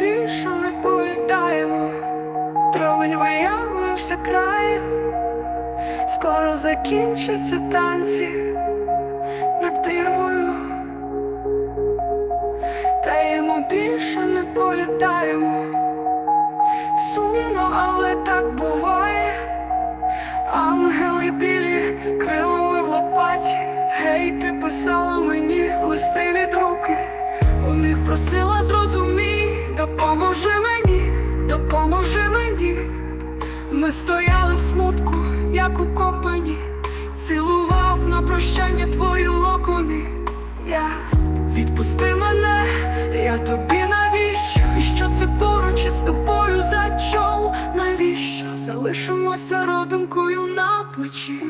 тиша ми політаємо, травень виявився край, скоро закінчаться танці над прірвою, та йому більше не політаємо. Сумно, але так буває, ангели білі крилами в лопаті, гей, ти писала мені листи від руки, у них просила зробити допоможи мені, допоможи мені. Ми стояли в смутку, як укопані, цілував на прощання твої локони. Я відпусти мене, я тобі навіщо? І що це поруч із тобою зачов? Навіщо залишимося родинкою на плечі?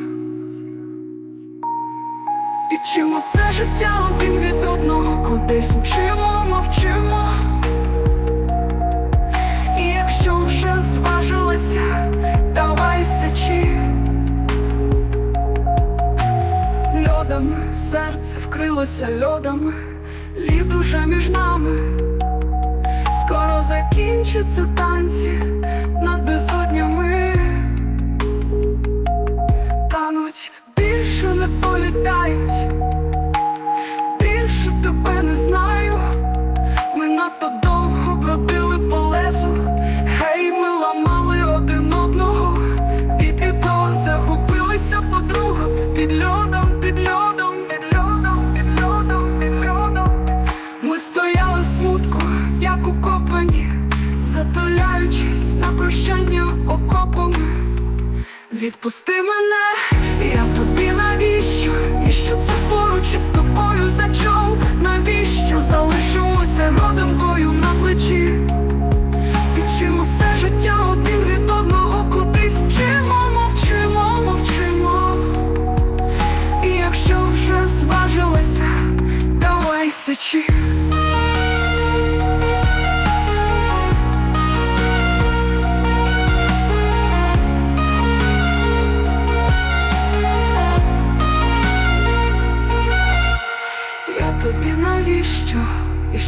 Підчимо все життя один від одного, кудись мчимо, мовчимо. Льодом серце вкрилося льодом, лід уже між нами. Скоро закінчаться танці над безоднями. Тануть більше не політають, більше тебе не знаю. Ми надто довго бродили по лесу, гей, ми ламали один одного, від і до загубилися подруга під льодом, Відпусти мене,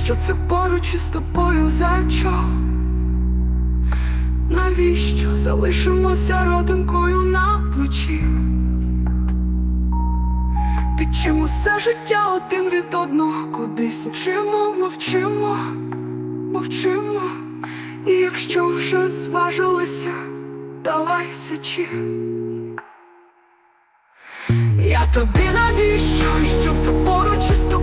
Що це поруч із тобою зачо? Навіщо залишимося родинкою на плечі? Під чим усе життя один від одного кудись вчимо, мовчимо, мовчимо. І якщо вже зважилися, давай сечі. Я тобі навіщо, і що все поруч із тобою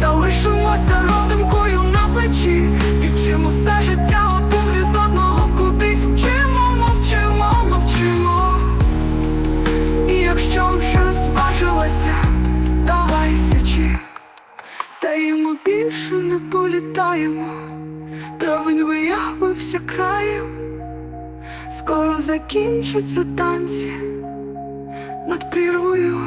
залишимося родинкою на плечі? Підчимо все життя один від одного кудись вчимо, мовчимо, мовчимо. І якщо вже зважилася, давай сечі. Та йому більше не політаємо. Травень виявився краєм. Скоро закінчаться танці над прірвою,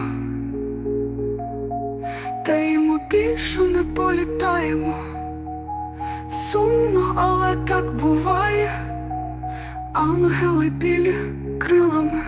більше не політаємо. Сумно, але так буває. Ангели білі крилами